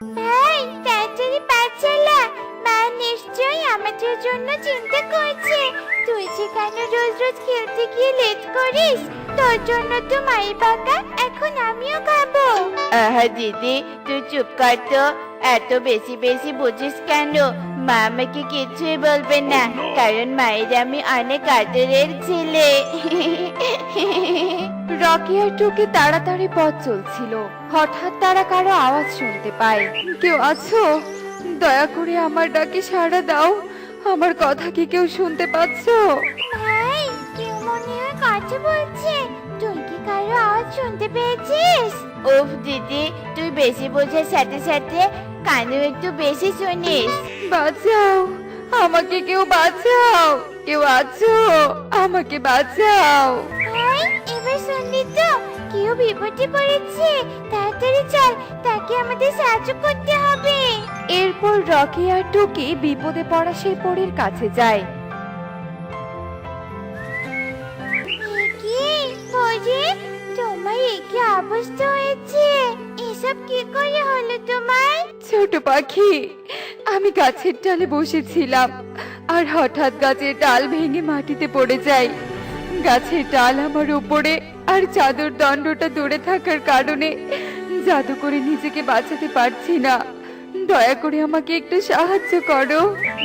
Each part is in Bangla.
ভাই ব্যাটারি পা চালা মা নিশ্চয়ই আমাদের জন্য চিন্তা করছে। তুই যে কেন রোজ রোজ খেলতে গিয়ে লেট করিস? তোর জন্য তো মাই বাঁকা এখন আমিও খাব। আহা দিদি, তুই চুপ কর তো। এত বেশি বেশি বুঝিস কেন? মা আমাকে কিছুই বলবে না কারণ মায়ের আমি অনেক আদরের ছেলে। রকি আর টুকি তাড়াতাড়ি পথ চলছিল। হঠাৎ তারা কারও আওয়াজ শুনতে পায়। কেউ আছো? দয়া করে আমার ডাকে সাড়া দাও। আমার কথা কি কেউ শুনতে পাচ্ছো? ভাই কেউ মনে হয় কথা বলছে। তুই কি কারও আওয়াজ শুনতে পেয়েছিস? উফ দিদি তুই বেশি বোঝার সাথে সাথে কানও একটু বেশি শুনিস। বাঁচাও আমাকে কেউ বাঁচাও কেউ আছো আমাকে বাঁচাও। এবার শুনলি তো কেউ বিপদে পড়েছে তাড়াতাড়ি চল তাকে আমাদের সাহায্য করতে হবে। এরপর রকি আর টুকি বিপদে পড়া সেই পরীর কাছে যায়। কি তোমার কি অবস্থা হয়েছে। এসব কি করে হলো তোমার ছোট পাখি আমি গাছের ডালে বসেছিলাম আর হঠাৎ গাছের ডাল ভেঙে মাটিতে পড়ে যায়। গাছের ডাল আমার উপরে আর চাদর দণ্ডটা দূরে থাকার কারণে জাদু করে নিজেকে বাঁচাতে পারছি না। দয়া করে আমাকে একটু সাহায্য করো।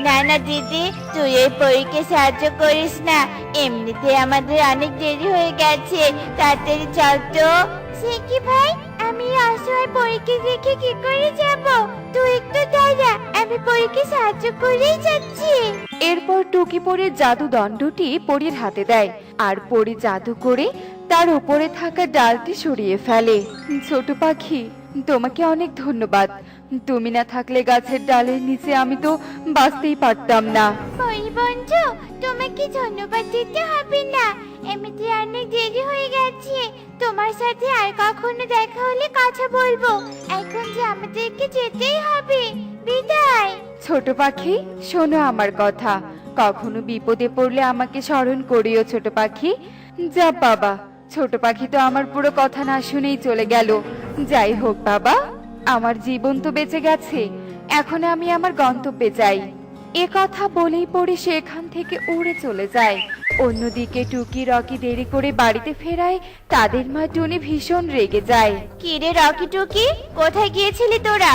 না না দিদি তুই এই পরীকে সাহায্য করিস না। এমনিতে আমাদের অনেক দেরি হয়ে গেছে। তাড়াতাড়ি চল তো। সে কি ভাই? আমি আসলে পরীকে রেখে কি করে যাব? তুই একটু দাঁড়া, আমি পরীকে সাহায্য করেই যাচ্ছি। এরপর টুকি পরে জাদু দণ্ডটি পরীর হাতে দেয়, আর পরি জাদু করে তার উপরে থাকা ডালটি সরিয়ে ফেলে। ছোট পাখি, তোমাকে অনেক ধন্যবাদ। তুমি না থাকলে গাছের ডালের নিচে আমি তো বাঁচতেই পারতাম না। পরি বন্ধু তোমাকে ধন্যবাদ দিতে হবে না? এমনিতে অনেক দেরি হয়ে গেছে। তোমার সাথে আর কখনো দেখা হলে কথা বলব। এখন যে আমাদেরকে যেতেই হবে। বিদায়। ছোট পাখি শোনো আমার কথা। কখনো বিপদে পড়লে আমাকে স্মরণ করিও ছোট পাখি। যা বাবা ছোট পাখি তো আমার পুরো কথা না শুনেই চলে গেল। যাই হোক বাবা। আমার জীবন তো বেঁচে গেছে, এখন আমি আমার গন্তব্যে যাই। এ কথা বলেই পড়ে সে এখান থেকে উড়ে চলে যায়। অন্যদিকে টুকি রকি দেরি করে বাড়িতে ফেরায়, তাদের মা টুনি ভীষণ রেগে যায়। কি রে রকি টুকি? কোথায় গিয়েছিলি তোরা?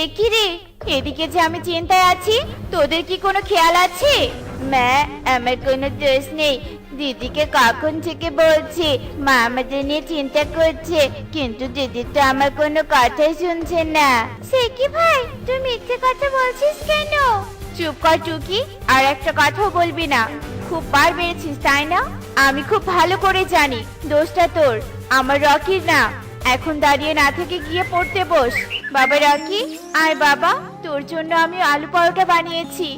এ কি রে? এদিকে যে আমি চিন্তায় আছি, তোদের কি কোনো খেয়াল আছে? মা আমার কোনো দোষ নেই। দিদিকে কখন থেকে বলছি? মা আমাদের নিয়ে চিন্তা করছে কিন্তু দিদি তো আমার কোনো কথাই শুনছে না। সে কি ভাই? তুই মিথ্যে কথা বলছিস কেন? চুপ কর টুকি আর একটা কথাও বলবি না। খুব বার বেড়েছিস তাই না? আমি খুব ভালো করে জানি দোষটা তোর। আমার রকির না। এখন দাঁড়িয়ে না থেকে গিয়ে পড়তে বস। বাবা রকি আয় বাবা তোর জন্য আমি আলু পরোটা বানিয়েছি।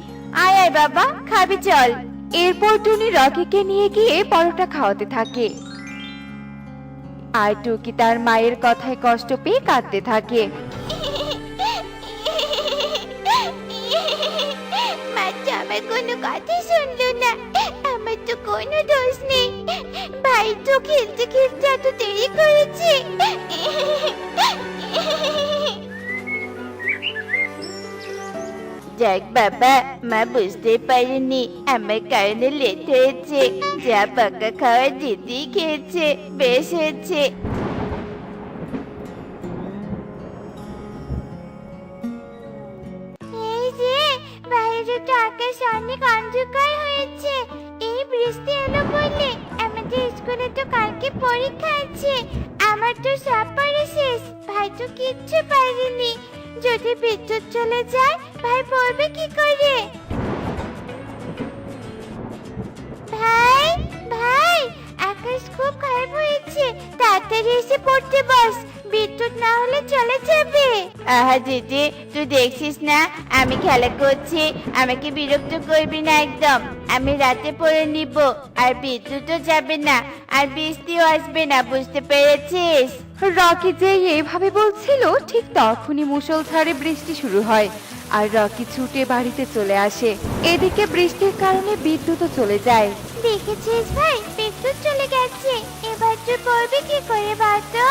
আয় আয় বাবা খাবি চল। এরপর টুনি রকিকে নিয়ে গিয়ে পরোটা খাওয়াতে থাকে। আর টুকি তার মায়ের কথায় কষ্ট পেয়ে কাঁদতে থাকে। আমার কোনো কথা শুনলো না। আমার তো কোনো দোষ নেই। ভাই তো খেলতে খেলতে এত দেরি করেছে। যাক বাবা মা বুঝতে পারিনি আমার কারণে লেট হয়েছে যা পাকা খাওয়া দিদি খেয়েছে বেশ হয়েছে এই যে, বাইরে তো আকাশ অনেক অন্ধকার হয়েছে। এই বৃষ্টি এলো বলে আমাদের স্কুলে তো কালকে পরীক্ষা আছে। আমার তো সব পড়া শেষ, ভাই তো কিচ্ছু পারেনি। যদি বিদ্যুৎ চলে যায়, ভাই পড়বে কি করে? ভাই ভাই, আকাশ খুব খারাপ হয়েছে, তাড়াতাড়ি এসে পড়তে বস, বিদ্যুৎ না হলে চলে যাবে। আহা দিদি তুই দেখছিস না, আমি খেলা করছি, আমাকে বিরক্ত করবি না একদম, আমি রাতে পড়ে নিব, আর বিদ্যুৎও যাবে না, আর বৃষ্টিও আসবে না, বুঝতে পেরেছিস? রকি যে এভাবে বলছিল ঠিক তখনই মুষলধারে বৃষ্টি শুরু হয় আর রকি ছুটে বাড়িতে চলে আসে। এদিকে বৃষ্টির কারণে বিদ্যুৎও চলে যায়। দেখেছিস ভাই? বিদ্যুৎ চলে গেছে। এবার তুই পড়বি কি করে বলতো?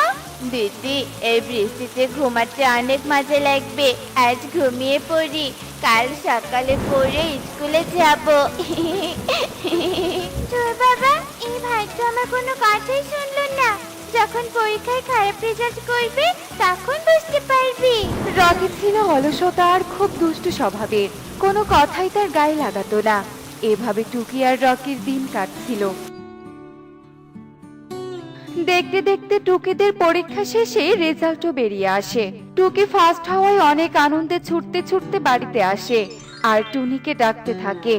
দিদি এই বৃষ্টিতে ঘুমাতে অনেক মজা লাগবে। আজ ঘুমিয়ে পড়ি। কাল সকালে পড়ে স্কুলে যাব। তোর বাবা এই ভাই তো আমার কোনো কথাই শুনলো না। যখন পরীক্ষায় খারাপ রেজাল্ট করবে তখন বুঝতে পারবি। রকি ছিল অলসতা আর খুব দুষ্টু স্বভাবের। কোনো কথাই তার গায়ে লাগাতো না। এভাবে টুকি আর রকির দিন কাটছিল। দেখতে দেখতে টুকিদের পরীক্ষা শেষে রেজাল্টও বেরিয়ে আসে। টুকি ফার্স্ট হওয়ায় অনেক আনন্দে ছুটতে ছুটতে বাড়িতে আসে আর টুনিকে ডাকতে থাকে।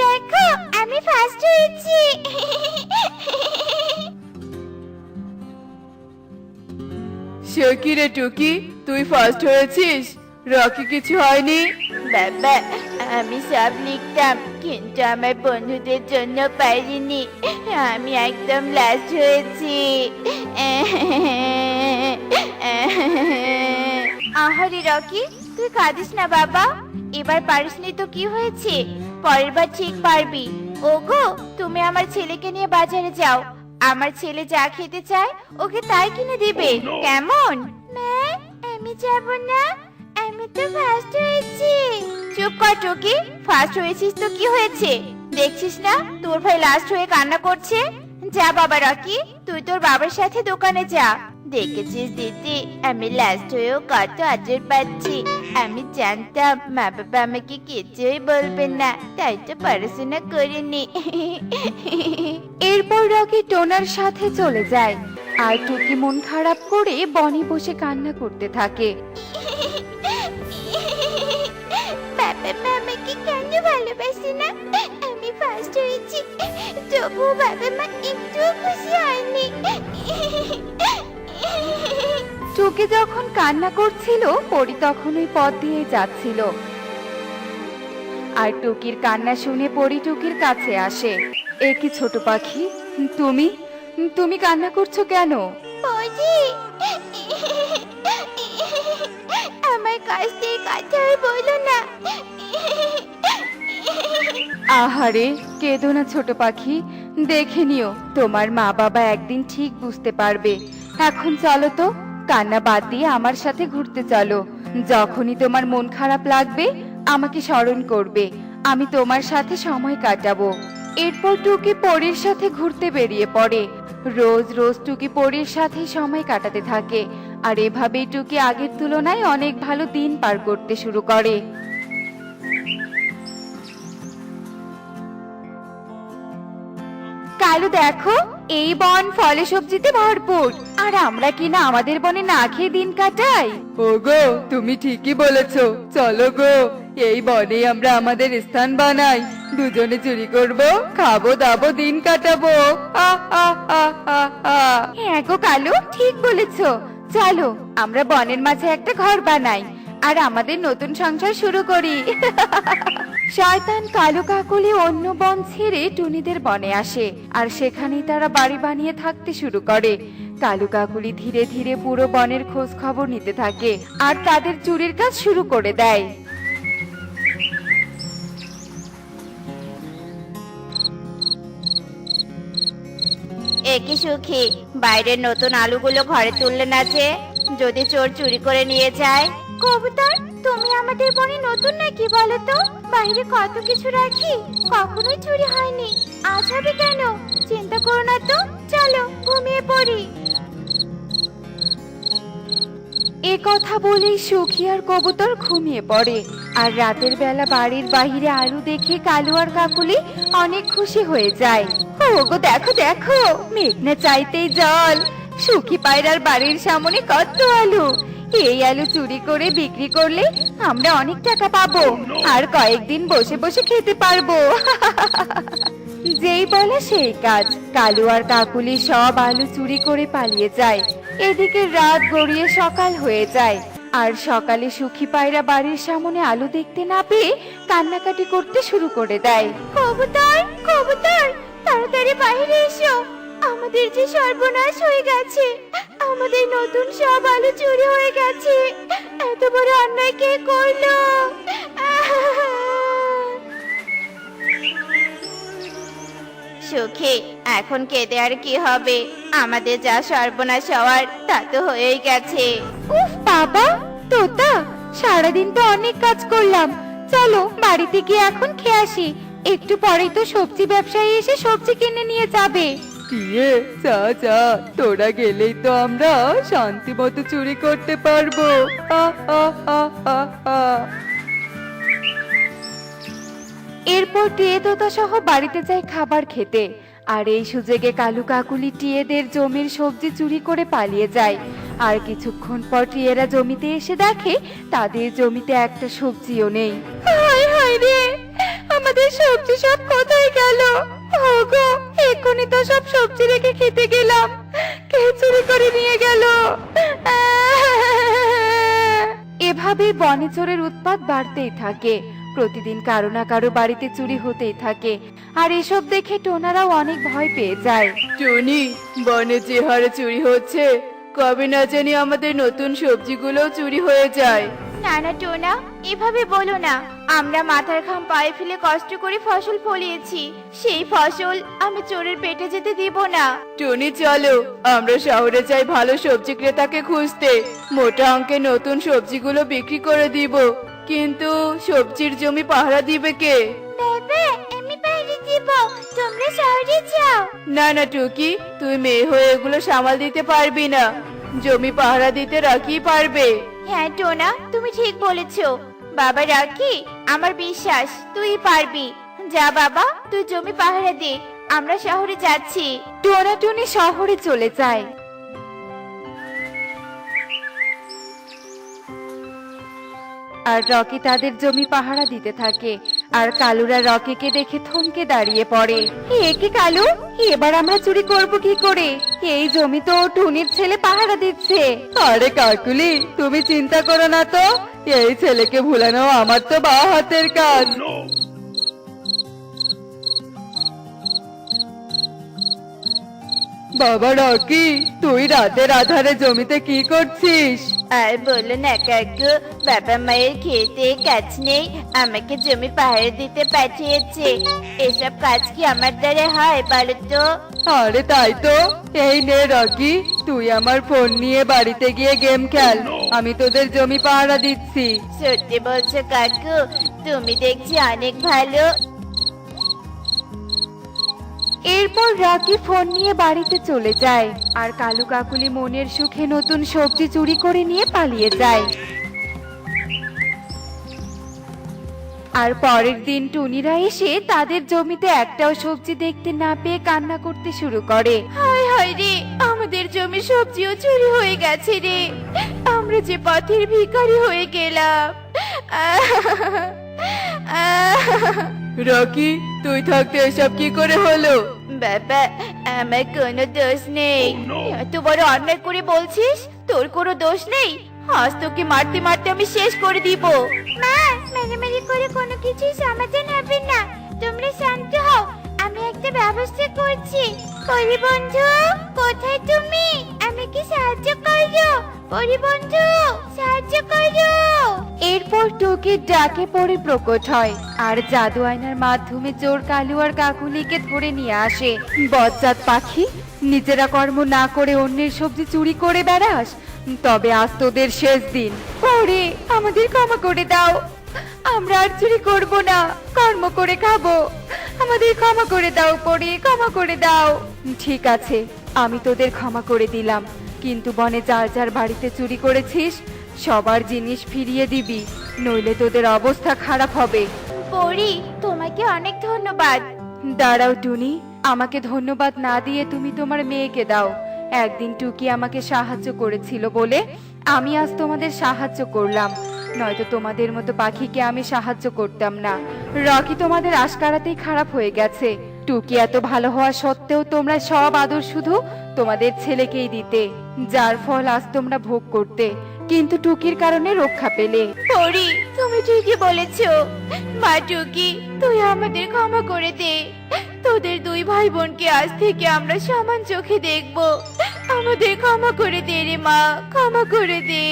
দেখো আমি ফার্স্ট হয়েছি। সে কি রে টুকি? তুই ফার্স্ট হয়েছিস? রকি কিছু হয়নি? বাবা আমি সব লিখতাম কিন্তু আমার বন্ধুদের জন্য পারিনি। আমি একদম লাস্ট হয়েছি। আহারে রকি তুই কাঁদিস না বাবা। এবার পারিসনি তো কি হয়েছে? পরের বার ঠিক পারবি। ওগো তুমি আমার ছেলেকে নিয়ে বাজারে যাও। আমার ছেলে যা খেতে চায় ওকে তাই কিনে দিবে। কেমন? মা আমি যাব না। আমি তো ফার্স্ট হয়েছি। চুপ কর টুকি। ফার্স্ট হয়েছিস তো কি হয়েছে? দেখছিস না তোর ভাই লাস্ট হয়ে কান্না করছে? যা বাবা রকি। তুই তোর বাবার সাথে দোকানে যা। দেখেছিস দিদি? আমি লাস্ট হয়েও কত আদর পাচ্ছি। আমি জানতাম মা বাবা আমাকে কিছুই বলবেন না। তাই তো পড়াশোনা করিনি। এরপর রকি টোনার সাথে চলে যায়। আর টুকি মন খারাপ করে বনে বসে কান্না করতে থাকে? বাবা মা আমাকে কেন ভালোবাসে না? আমি ফার্স্ট হয়েছি। তবুও বাবা মা একটুও খুশি হয়নি। টুকি যখন কান্না করছিল পরি তখন ওই পথ দিয়ে যাচ্ছিল। আর টুকির কান্না শুনে পরি টুকির কাছে আসে। এ কি ছোট পাখি? তুমি? তুমি কান্না করছ কেন? আমার থেকে কথা বলো না। আহারে কেঁদো না ছোট পাখি। দেখে নিও তোমার মা বাবা একদিন ঠিক বুঝতে পারবে। এখন চলো তো, কান্না বাদ দিয়ে আমার সাথে ঘুরতে চলো। যখনই তোমার মন খারাপ লাগবে, আমাকে স্মরণ করবে। আমি তোমার সাথে সময় কাটাবো। এরপর টুকি পরীর সাথে ঘুরতে বেরিয়ে পড়ে। রোজ রোজ টুকি পরীর সাথে সময় কাটাতে থাকে। আর এভাবেই টুকি আগের তুলনায় অনেক ভালো দিন পার করতে শুরু করে। কালু দেখো এই বন ফলে সবজিতে ভরপুর। আর আমরা কিনা আমাদের বনে না খেয়ে দিন কাটাই? ওগো তুমি ঠিকই বলেছ। চলো গো এই বনে আমরা আমাদের স্থান বানাই। দুজনে চুরি করব খাব দাবো দিন কাটাবো। হ্যাঁ গো কালু ঠিক বলেছ। চলো আমরা বনের মাঝে একটা ঘর বানাই। আর আমাদের নতুন সংসার শুরু করি। শয়তান কালো কাকলি অন্য বন ছেড়ে টুনিদের বনে আসে, আর সেখানেই তারা বাড়ি বানিয়ে থাকতে শুরু করে। কালু কাকুলি ধীরে ধীরে পুরো বনের খোঁজ খবর নিতে থাকে, আর তাদের চুরির কাজ শুরু করে দেয়। একই সুখী, বাইরের নতুন আলুগুলো ঘরে তুললে না যে? যদি চোর চুরি করে নিয়ে যায় কবুতর, তুমি আমাদের বনে নতুন নাকি বলো তো? বাইরে কত কিছু রাখি, কখনোই চুরি হয়নি। আজ হবে কেন? চিন্তা করো না তো, চলো, ঘুমিয়ে পড়ি। এ কথা বলেই সুখী আর কবুতর ঘুমিয়ে পড়ে। আর রাতের বেলা বাড়ির বাহিরে আলু দেখে কালু আর কাকুলি অনেক খুশি হয়ে যায়। ওগো, দেখো দেখো, মেঘনা চাইতেই জল। সুখী পায়রার বাড়ির সামনে কত আলু। এই আলু চুরি করে বিক্রি করলে আমরা অনেক টাকা পাবো। আর কয়েকদিন বসে বসে খেতে পারব। যেই বলে সেই কাজ। কালু আর কাকুলি সব আলু চুরি করে পালিয়ে যায়। এদিকে রাত গড়িয়ে সকাল হয়ে যায়। আর সকালে সুখী পায়রা বাড়ির সামনে আলু দেখতে না পেয়ে কান্নাকাটি করতে শুরু করে দেয়। কবুতর কবুতর, তাড়াতাড়ি বাইরে এসো। আমাদের যে সর্বনাশ হয়ে গেছে, আমাদের নতুন সব আলু চুরি হয়ে গেছে। এত বড় অন্যায় কে করল? সুখী, এখন কেঁদে আর কি হবে? আমাদের যা সর্বনাশ হওয়ার, তা তো হয়েই গেছে। উফ, বাবা, তোতা, সারাদিন তো অনেক কাজ করলাম। চলো, বাড়িতে গিয়ে এখন খেয়ে আসি। একটু পরেই তো সবজি ব্যবসায়ী এসে সবজি কিনে নিয়ে যাবে। কিয়ে চা চা তোরা গেলেই তো আমরা শান্তি মতো চুরি করতে পারব। আ, আ, আ, আ, আ। এরপর টিয়ে তোতা সহ বাড়িতে যায় খাবার খেতে। আর এই সুযোগে কালু কাকুলি টিয়েদের জমির সবজি চুরি করে পালিয়ে যায়। আর কিছুক্ষণ পর টিয়েরা জমিতে এসে দেখে তাদের জমিতে একটা সবজিও নেই। হায় হায় রে! আমাদের সবজি সব কোথায় গেল? ওগো, এক্ষুনি তো সব সবজি রেখে খেতে গেলাম। কে চুরি করে নিয়ে গেল। এভাবে বনে চোরের উৎপাত বাড়তেই থাকে। প্রতিদিন কারও না কারও বাড়িতে চুরি হতেই থাকে। আর এসব দেখে টোনারাও অনেক ভয় পেয়ে যায়। টনি, বনে যে হারে চুরি হচ্ছে, কবে না জানি আমাদের নতুন সবজিগুলো চুরি হয়ে যায়। না না টোনা এভাবে বলো না। আমরা মাথার ঘাম পায়ে ফেলে কষ্ট করে ফসল ফলিয়েছি। সেই ফসল আমি চোরের পেটে যেতে দিব না। টনি চলো। আমরা শহরে যাই ভালো সবজি ক্রেতাকে খুঁজতে। মোটা অঙ্কে নতুন সবজিগুলো বিক্রি করে দিব। কিন্তু সবজির জমি পাহারা দিবে কে? বাবা আমি বাইরে দিব। তোমরা শহরে যাও। না না টুকি। তুই মেয়ে হয়ে এগুলো সামাল দিতে পারবি না। জমি পাহারা দিতে রাখি পারবে। হ্যাঁ টোনা। তুমি ঠিক বলেছ। বাবা রাকি, আমার বিশ্বাস, তুই পারবি। যা বাবা, তুই জমি পাহারা দে, আমরা শহরে যাচ্ছি। টোনা টুনি শহরে চলে যায়। আর রকি তাদের জমি পাহারা দিতে থাকে। আর কালুরা রকিকে দেখে থমকে দাঁড়িয়ে পড়ে। একে কালু? এবার আমরা চুরি করব কি করে? এই জমি তো টুনির ছেলে পাহারা দিচ্ছে। আরে কাকুলি তুমি চিন্তা করো না তো। এই ছেলেকে ভুলানো আমার তো বা হাতের কাজ। বাবা রকি তুই রাতের আধারে জমিতে কি করছিস? আর বলো না কাকু বাবা মায়ের খেতে কাজ নেই আমাকে জমি পাহারা দিতে পাঠিয়েছে এসব কাজ কি আমার দ্বারা হয় বলো তো আরে তাই তো এই নে রকি তুই আমার ফোন নিয়ে বাড়িতে গিয়ে গেম খেল আমি তোদের জমি পাহারা দিচ্ছি সত্যি বলছো কাকু তুমি দেখছি অনেক ভালো এরপর রকি ফোন নিয়ে বাড়িতে চলে যায় আর কালু কাকুলি মনের সুখে নতুন সবজি চুরি করে নিয়ে পালিয়ে যায়। আর পরের দিন টুনিরা এসে তাদের জমিতে একটাও সবজি দেখতে না পেয়ে কান্না করতে শুরু করে। হায় হায় রে, আমাদের জমি সবজিও চুরি হয়ে গেছে রে। আমরা যে পথের ভিখারি হয়ে গেলাম। রকি তুই থাকতে এসব কি করে হলো? বাবা আমার কোনো দোষ নেই। এত বড় অন্যায় করে বলছিস? তোর কোনো দোষ নেই? আজ তোকে মারতে মারতে আমি শেষ করে দিব। মা মারামারি করে কোনো কিছুই সমাধান হবে না। তোমরা শান্ত হও আমি একটা ব্যবস্থা করছি। পরি বন্ধু কোথায় তুমি? আমি কি সাহায্য করো। পরি বন্ধু সাহায্য টুকির ডাকে পড়ে প্রকট হয়, আর জাদু আয়নার মাধ্যমে চোর কালু আর কাকুলিকে ধরে নিয়ে আসে। বজ্জাত পাখি, নিজেরা কর্ম না করে অন্যের সবজি চুরি করে বেড়াস, তবে আজ তোদের শেষ দিন। ওরে, আমাদের ক্ষমা করে দাও। আমরা আর চুরি করব না, কর্ম করে খাব। আমাদের ক্ষমা করে দাও, পরে ক্ষমা করে দাও। ঠিক আছে, আমি তোদের ক্ষমা করে দিলাম, কিন্তু বনে যার যার বাড়িতে চুরি করেছিস সবার জিনিস ফিরিয়ে দিবি নইলে তোদের অবস্থা খারাপ হবে। পরি তোমাকে অনেক ধন্যবাদ। দাঁড়াও টুনি। আমাকে ধন্যবাদ না দিয়ে তুমি তোমার মেয়েকে দাও। একদিন টুকি আমাকে সাহায্য করেছিল বলে আমি আজ তোমাদের সাহায্য করলাম। নয়তো তোমাদের মতো পাখিকে আমি সাহায্য করতাম না। রকি তোমাদের আশকারাতেই খারাপ হয়ে গেছে। টুকি এত ভালো হওয়া সত্ত্বেও তোমরা সব আদর শুধু তোমাদের ছেলেকেই দিতে। যার ফল আজ তোমরা ভোগ করতে। কিন্তু টুকির কারণে রক্ষা পেলে। পরি তুমি ঠিকই বলেছ। মা টুকি তুই আমাদের ক্ষমা করে দে। তোদের দুই ভাই বোনকে আজ থেকে আমরা সমান চোখে দেখব। আমাদের ক্ষমা করে দে রে মা ক্ষমা করে দে।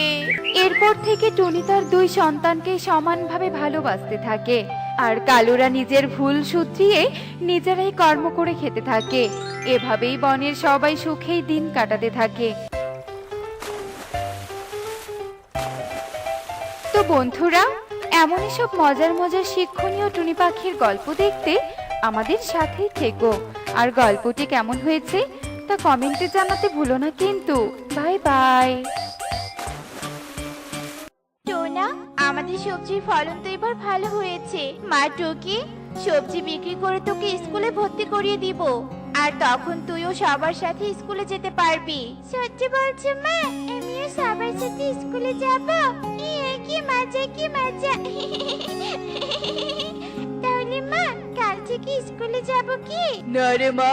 এরপর থেকে টুনি তার দুই সন্তানকে সমানভাবে ভালোবাসতে থাকে। আর কালুরা নিজের ভুল শুধরিয়ে নিজেরাই কর্ম করে খেতে থাকে। এভাবেই বনের সবাই সুখেই দিন কাটাতে থাকে। তো বন্ধুরা, এমনই সব মজার মজার শিক্ষণীয় টুনি পাখির গল্প দেখতে আমাদের সাথেই থেকো। আর গল্পটি কেমন হয়েছে তা কমেন্টে জানাতে ভুলো না কিন্তু। Bye by. টোনা, আমাদের সবজির ফলন তো এবার ভালো হয়েছে। মা টুকি, সবজি বিক্রি করে তোকে স্কুলে ভর্তি করিয়ে দিব। আর তখন তুইও সবার সাথে স্কুলে যেতে পারবি। সত্যি বলছো মা, আমিও সবার সাথে স্কুলে যাব? ইয়ে কি মজা কি মজা। তাহলে মা কাল থেকে স্কুলে যাব কি? না রে মা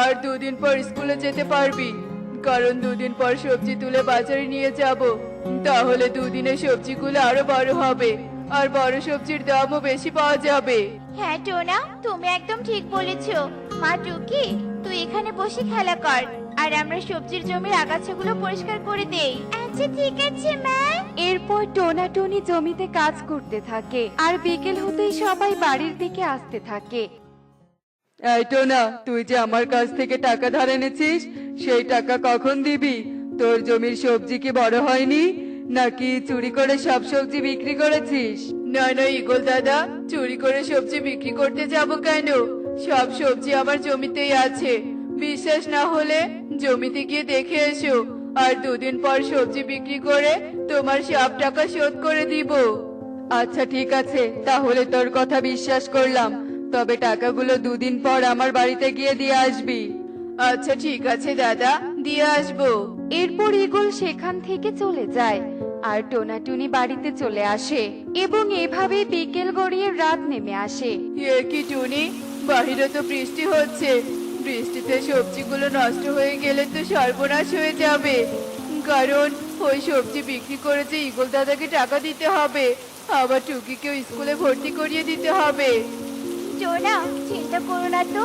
আর দুদিন পর স্কুলে যেতে পারবি। কারণ দুদিন পর সবজি তুলে বাজারে নিয়ে যাব। তাহলে দুদিনে সবজিগুলো আরও বড় হবে আর বড় সবজির দামও বেশি পাওয়া যাবে। হ্যাঁ টোনা তুমি একদম ঠিক বলেছ। মা টুকি তুই এখানে বসে খেলা কর আর আমরা সবজির জমির আগাছাগুলো পরিষ্কার করে দেই। আচ্ছা ঠিক আছে মা। এরপর টোনা টুনি জমিতে কাজ করতে থাকে আর বিকেল হতেই সবাই বাড়ির দিকে আসতে থাকে। তো তুই যে আমার কাছ থেকে টাকা ধার এনেছিস, সেই টাকা কখন দিবি? তোর জমির সবজি কি বড় হয়নি? নাকি চুরি করে সব সবজি বিক্রি করেছিস? না না ইগল দাদা, চুরি করে সবজি বিক্রি করতে যাব কেন? সব সবজি আমার জমিতেই আছে। বিশ্বাস না হলে জমিতে গিয়ে দেখে এসো। আর দুদিন পর সবজি বিক্রি করে তোমার সব টাকা শোধ করে দিব। আচ্ছা ঠিক আছে তাহলে তোর কথা বিশ্বাস করলাম। তবে টাকাগুলো দুদিন পর আমার বাড়িতে গিয়ে দিয়ে আসবি। আচ্ছা ঠিক আছে দাদা দিয়ে আসব। এরপর ইগল সেখান থেকে চলে যায় আর টোনাটুনি বাড়িতে চলে আসে এবং এভাবে বিকেল গড়িয়ে রাত নেমে আসে। এ কি টুনি? বাহিরে তো বৃষ্টি হচ্ছে। বৃষ্টিতে সবজিগুলো নষ্ট হয়ে গেলে তো সর্বনাশ হয়ে যাবে। কারণ ওই সবজি বিক্রি করে যে ইগল দাদাকে টাকা দিতে হবে, আবার টুকিকেও স্কুলে ভর্তি করিয়ে দিতে হবে। টোনা চিন্তা করো না তো।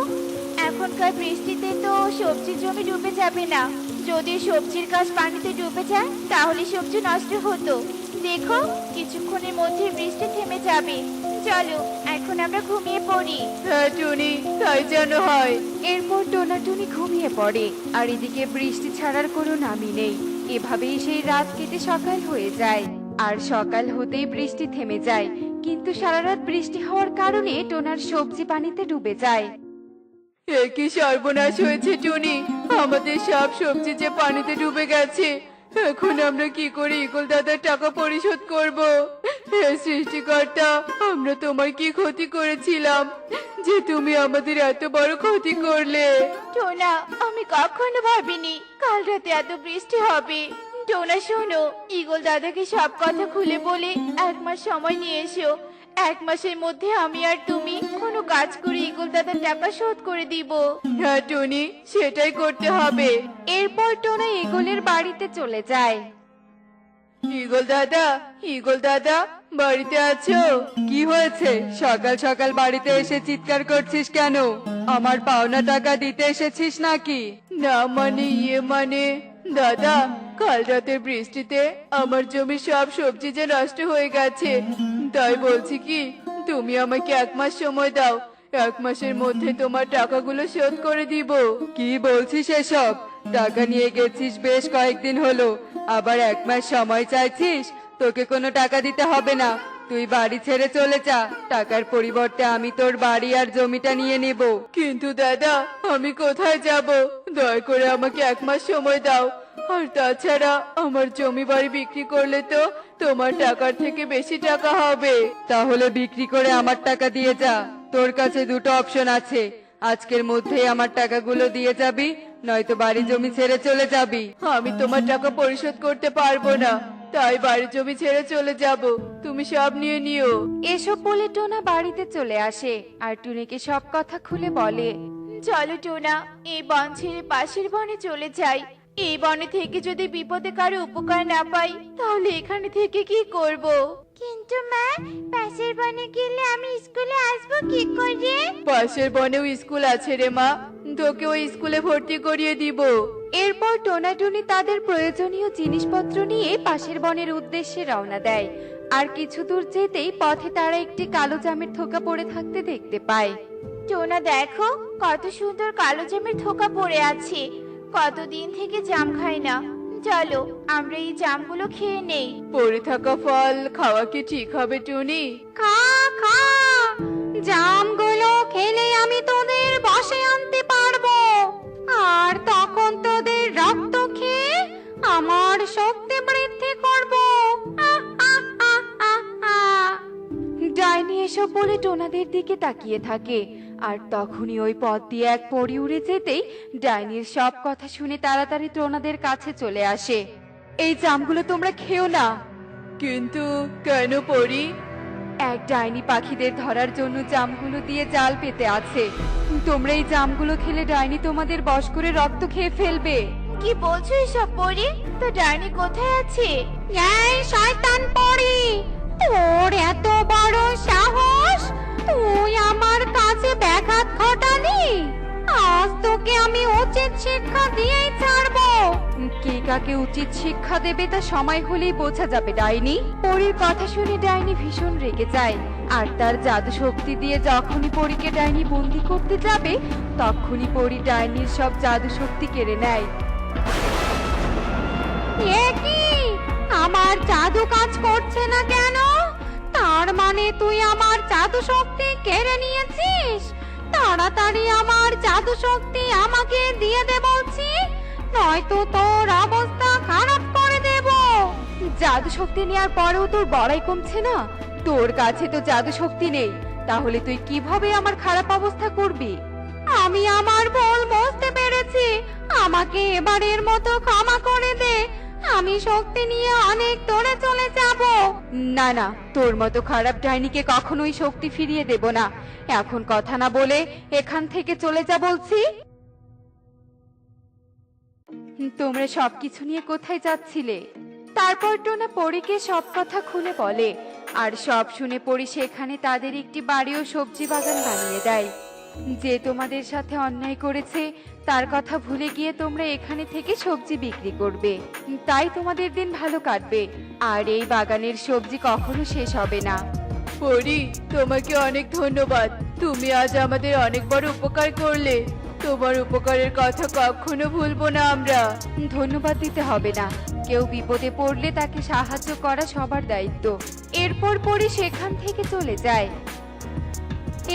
এখনকার বৃষ্টিতে তো সবজির জমি ডুবে যাবে না। যদি সবজির গাছ পানিতে ডুবে যায়, তাহলে সবজি নষ্ট হতো। দেখো, কিছুক্ষণের মধ্যে বৃষ্টি থেমে যাবে। চলো। এখন আমরা ঘুমিয়ে পড়ি। হ্যাঁ টুনি তাই যেন হয়। এরপর টোনাটুনি ঘুমিয়ে পড়ে আর এদিকে বৃষ্টি ছাড়ার কোনো নামই নেই। এভাবেই সেই রাত কেটে সকাল হয়ে যায়। আর সকাল হতেই বৃষ্টি থেমে যায় কিন্তু সারা রাত বৃষ্টি হওয়ার কারণে টোনার সবজি পানিতে ডুবে যায়। এ কি সর্বনাশ হয়েছে টুনি? আমাদের সব সবজি যে পানিতে ডুবে গেছে এখন আমরা কি করে ইগল দাদার টাকা পরিশোধ করব? হে সৃষ্টিকর্তা, আমরা তোমার কি ক্ষতি করেছিলাম? যে তুমি আমাদের এত বড় ক্ষতি করলে। টোনা, আমি কখনো ভাবিনি কাল রাতে এত বৃষ্টি হবে। টোনা, শোনো, ইগল দাদাকে সব কথা খুলে বলে এক মাস সময় নিয়ে এসো। এক মাসের মধ্যে আমি আর তুমি কোনো কাজ করে ইগল দাদার টাকা শোধ করে দিব। হ্যাঁ টুনি সেটাই করতে হবে। এরপর টোনা ইগলের বাড়িতে চলে যায়। ইগল দাদা ইগল দাদা বাড়িতে আছো? কি হয়েছে? সকাল সকাল বাড়িতে এসে চিৎকার করছিস কেন? আমার পাওনা টাকা দিতে এসেছিস নাকি? না মানে ইয়ে মানে। দাদা কাল রাতের বৃষ্টিতে আমার জমি সব সবজি যে নষ্ট হয়ে গেছে। তাই বলছি কি, তুমি আমাকে এক মাস সময় দাও, এক মাসের মধ্যে তোমার টাকাগুলো শোধ করে দিব। কি বলছিস এসব? টাকা নিয়ে গেছিস বেশ কয়েকদিন হলো, আবার এক মাস সময় চাইছিস, তোকে কোনো টাকা দিতে হবে না। তুই বাড়ি ছেড়ে চলে যা, টাকার পরিবর্তে আমি তোর বাড়ি আর জমিটা নিয়ে নেব। কিন্তু দাদা, আমি কোথায় যাব? দয়া করে আমাকে এক মাস সময় দাও আর তাছাড়া আমার জমি বাড়ি বিক্রি করলে তো তোমার টাকার থেকে বেশি টাকা হবে। তাহলে বিক্রি করে আমার টাকা দিয়ে যা। তোর কাছে দুটো অপশন আছে। আজকের মধ্যে আমার টাকাগুলো দিয়ে যাবি নয়তো বাড়ি জমি ছেড়ে চলে যাবি। আমি তোমার টাকা পরিশোধ করতে পারব না। তাই বাড়ি জমি ছেড়ে চলে যাব। তুমি সব নিয়ে নিও। এসব বলে টোনা বাড়িতে চলে আসে আর টুনিকে সব কথা খুলে বলে। চলো টোনা এই বন ছেড়ে পাশের বনে চলে যাই। এই বনে থেকে যদি বিপদে কারও উপকার না পাই তাহলে এখানে থেকে কি করব? কিন্তু মা পাশের বনে গেলে আমি স্কুলে আসব কি করে? পাশের বনেও স্কুল আছে রে মা। তোকে ওই স্কুলে ভর্তি করিয়ে দিব। এরপর টোনাটুনি তাদের প্রয়োজনীয় জিনিসপত্র নিয়ে পাশের বনের উদ্দেশ্যে রওনা দেয়। আর কিছু দূর যেতেই পথে তারা একটি কালো জামের থোকা পড়ে থাকতে দেখতে পায়। টোনা দেখো কত সুন্দর কালো জামের থোকা পড়ে আছে। কতদিন থেকে জাম খাই না। চলো আমরা এই জামগুলো খেয়ে নেই। পড়ে থাকা ফল খাওয়া কি ঠিক হবে টুনি? খা খা। জামগুলো খেলে আমি তোদের বসে আনতে পারব। আর তখন তোদের রক্ত খেয়ে আমার এসব বলে টোনাদের দিকে তাকিয়ে থাকে। আর তখনই ওই পথ দিয়ে এক পরি উড়ে যেতেই ডাইনির সব কথা শুনে তাড়াতাড়ি টোনাদের কাছে চলে আসে। এই জামগুলো তোমরা খেও না। কিন্তু কেন পড়ি এক ডাইনি পাখিদের ধরার জন্য জামগুলো দিয়ে জাল পেতে আছে। তোমরা এই জামগুলো খেলে ডাইনি তোমাদের বশ করে রক্ত খেয়ে ফেলবে। কি বলছো এসব পরি? তো ডাইনি কোথায় আছে? এই শয়তান পড়ি তোর এত বড় সাহস? তুই আমার কাছে ব্যাঘাত ঘটালি? আজ তোকে আমি উচিত শিক্ষা দিয়েই ছাড়বো। কে কাকে উচিত শিক্ষা দেবে তা সময় হলেই বোঝা যাবে ডাইনি। পরীর কথা শুনে ডাইনি ভীষণ রেগে যায়। আর তার জাদু শক্তি দিয়ে যখনই পরীকে ডাইনি বন্দি করতে যাবে তখনই পরী ডাইনির সব জাদু শক্তি কেড়ে নেয়। কি? আমার জাদু কাজ করছে না কেন? তার মানে তুই আমার জাদু শক্তি কেড়ে নিয়েছিস? তাড়াতাড়ি আমার জাদু শক্তি আমাকে দিয়ে দে বলছি, নয়তো তোর অবস্থা খারাপ করে দেব। জাদু শক্তি নেওয়ার পরেও তোর বড়াই কমছে না? তোর কাছে তো জাদু শক্তি নেই। তাহলে তুই কীভাবে আমার খারাপ অবস্থা করবি? আমি আমার ভুল বুঝতে পেরেছি। আমাকে এবারের মতো ক্ষমা করে দে। আমি শক্তি নিয়ে অনেক দূরে চলে যাব। না না, তোর মতো খারাপ ডাইনিকে কখনোই শক্তি ফিরিয়ে দেব না। এখন কথা না বলে এখান থেকে চলে যা বলছি। তোমরা সবকিছু নিয়ে কোথায় যাচ্ছিলে? তারপর টোনা পরীকে সব কথা খুলে বলে, আর সব শুনে পরি সেখানে তাদের একটি বাড়ি ও সবজি বাগান বানিয়ে দেয়। যে তোমাদের সাথে অন্যায় করেছে তার কথা ভুলে গিয়ে তোমরা এখানে থেকে সবজি বিক্রি করবে। তাই তোমাদের দিন ভালো কাটবে আর এই বাগানের সবজি কখনো শেষ হবে না। পরি তোমাকে অনেক ধন্যবাদ। তুমি আজ আমাদের অনেক বড় উপকার করলে। তোমার উপকারের কথা কখনো ভুলবো না আমরা। ধন্যবাদ দিতে হবে না। কেউ বিপদে পড়লে তাকে সাহায্য করা সবার দায়িত্ব। এরপর পরে সেখান থেকে চলে যায়।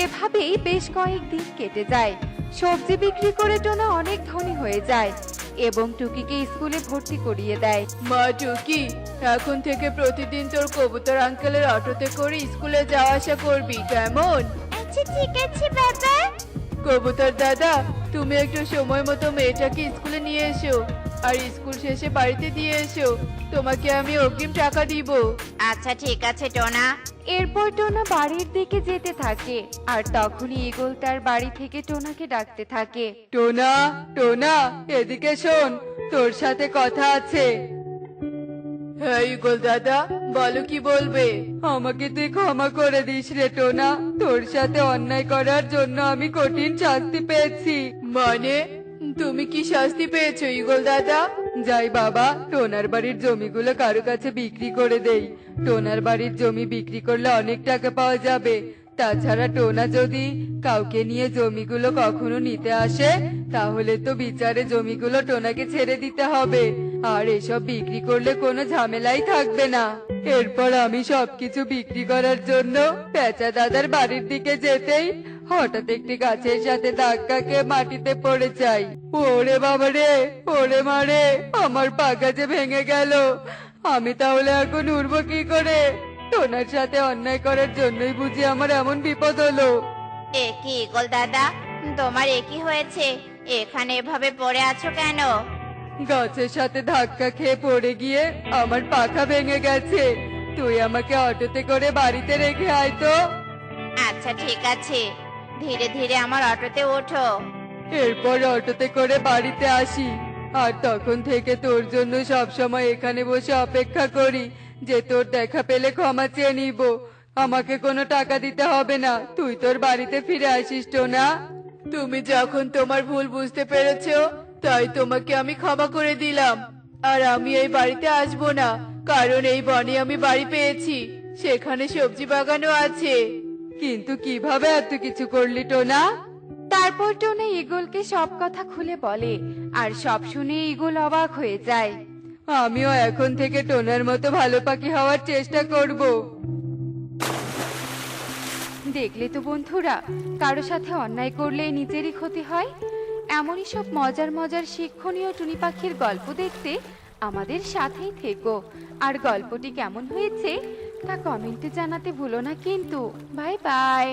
এভাবেই বেশ কয়েকদিন কেটে যায়। সবজি বিক্রি করে টোনা অনেক ধনী হয়ে যায় এবং টুকিকে স্কুলে ভর্তি করিয়ে দেয়। মা টুকি এখন থেকে প্রতিদিন তোর কবুতর আঙ্কেলের অটোতে করে স্কুলে যাওয়া আসা করবি কেমন? আচ্ছা ঠিক আছে বাবা। কবুতর দাদা তুমি একটু সময় মতো মেয়েটাকে স্কুলে নিয়ে এসো আর স্কুল শেষে বাড়িতে দিয়ে এসো। তোমাকে আমি অগ্রিম টাকা দিব। আচ্ছা ঠিক আছে টোনা। এরপর টোনা বাড়ির দিকে যেতে থাকে, আর তখনই ইগল তার বাড়ি থেকে টোনাকে ডাকতে থাকে। টোনা টোনা, এদিকে শোন, তোর সাথে কথা আছে। হ্যাঁ ইগল দাদা, বলো কি বলবে? আমাকে তুই ক্ষমা করে দিস রে টোনা, তোর সাথে অন্যায় করার জন্য আমি কঠিন শাস্তি পেয়েছি। মানে তুমি কি শাস্তি পেয়েছ ইগল দাদা? যাই বাবা, টোনার বাড়ির জমিগুলো কারও কাছে বিক্রি করে দেই। টোনার বাড়ির জমি বিক্রি করলে অনেক টাকা পাওয়া যাবে। তাছাড়া টোনা যদি কাউকে নিয়ে জমিগুলো কখনো নিতে আসে, তাহলে তো বিচারে জমিগুলো টোনাকে ছেড়ে দিতে হবে। আর এসব বিক্রি করলে কোনো ঝামেলাই থাকবে না। এরপর আমি সবকিছু বিক্রি করার জন্য পেঁচা দাদার বাড়ির দিকে যেতেই হঠাৎ একটি গাছের সাথে ধাক্কা খেয়ে মাটিতে পড়ে যাই। ওরে বাবা রে ওরে মারে আমার পাকা যে ভেঙে গেল। আমি তাহলে এখন উড়বো কি করে? টোনার সাথে অন্যায় করার জন্যই বুঝি আমার এমন বিপদ হলো। এ কি ইগল দাদা? তোমার এ কি হয়েছে? এখানে এভাবে পড়ে আছো কেন? গাছের সাথে ধাক্কা খেয়ে পড়ে গিয়ে আমার পাখা ভেঙে গেছে। তুই আমাকে অটোতে করে বাড়িতে রেখে আয় তো। আচ্ছা ঠিক আছে। ধীরে ধীরে আমার অটোতে ওঠো। এরপর অটোতে করে বাড়িতে আসি। আর তখন থেকে তোর জন্য সব সময় এখানে বসে অপেক্ষা করি যে তোর দেখা পেলে ক্ষমা চেয়ে নিব। আমাকে কোনো টাকা দিতে হবে না। তুই তোর বাড়িতে ফিরে আসিস তো না তুমি যখন তোমার ভুল বুঝতে পেরেছ, তাই তোমাকে আমি ক্ষমা করে দিলাম। আর আমি এই বাড়িতে আসব না, কারণ এই বনে আমি বাড়ি পেয়েছি। সেখানে সবজি বাগানও আছে। কিন্তু কীভাবে এত কিছু করলি টোনা? তারপর টোনা ইগলকে সব কথা খুলে বলে আর সব শুনে ইগল অবাক হয়ে যায়। আমিও এখন থেকে টোনার মতো ভালো পাখি হওয়ার চেষ্টা করব। দেখলে তো বন্ধুরা কারও সাথে অন্যায় করলে নিজেরই ক্ষতি হয়। এমনই সব মজার মজার শিক্ষণীয় টুনি পাখির গল্প দেখতে আমাদের সাথেই থেকো। আর গল্পটি কেমন হয়েছে তা কমেন্টে জানাতে ভুলো না কিন্তু। Bye bye.